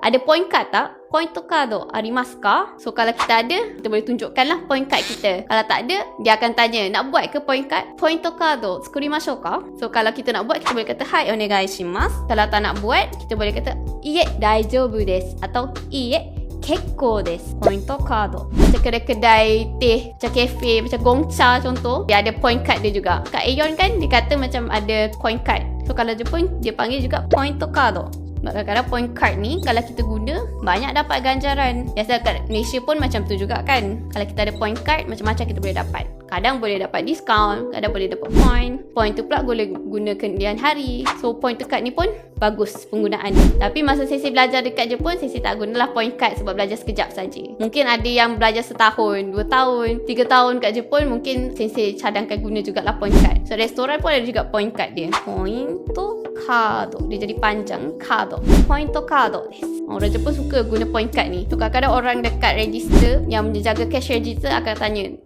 Ada point card tak? Point kado arimasu ka? So kalau kita ada, kita boleh tunjukkan lah point card kita. Kalau tak ada, dia akan tanya, nak buat ke point card? Point kado tsukurimashou ka? So kalau kita nak buat, kita boleh kata hai onegai shimasu. Kalau tak nak buat, kita boleh kata iye daijoubu desu atau iye kekko desu. Point kado. Macam kedai-kedai teh, macam kafe, macam gongcha contoh, dia ada point card dia juga. Kat Aeon kan, dia kata macam ada point card. So kalau Jepun, dia panggil juga point kado. Kadang-kadang point card ni Kalau kita guna Banyak dapat ganjaran. Biasa kat Malaysia pun Macam tu juga kan. Kalau kita ada point card Macam-macam kita boleh dapat Kadang boleh dapat diskaun Kadang boleh dapat point. Point tu pula boleh guna kemudian hari. So point to card ni pun Bagus penggunaan Tapi masa sesi belajar dekat Jepun Sesi tak gunalah point card Sebab belajar sekejap saja. Mungkin ada yang belajar setahun Dua tahun Tiga tahun kat Jepun Mungkin sesi cadangkan guna jugalah point card. So restoran pun ada juga point card dia. Point to card Dia jadi panjang. Card Point to card desu Orang Jepun suka guna point card ni. So kadang-kadang orang dekat register Yang menjaga cash register akan tanya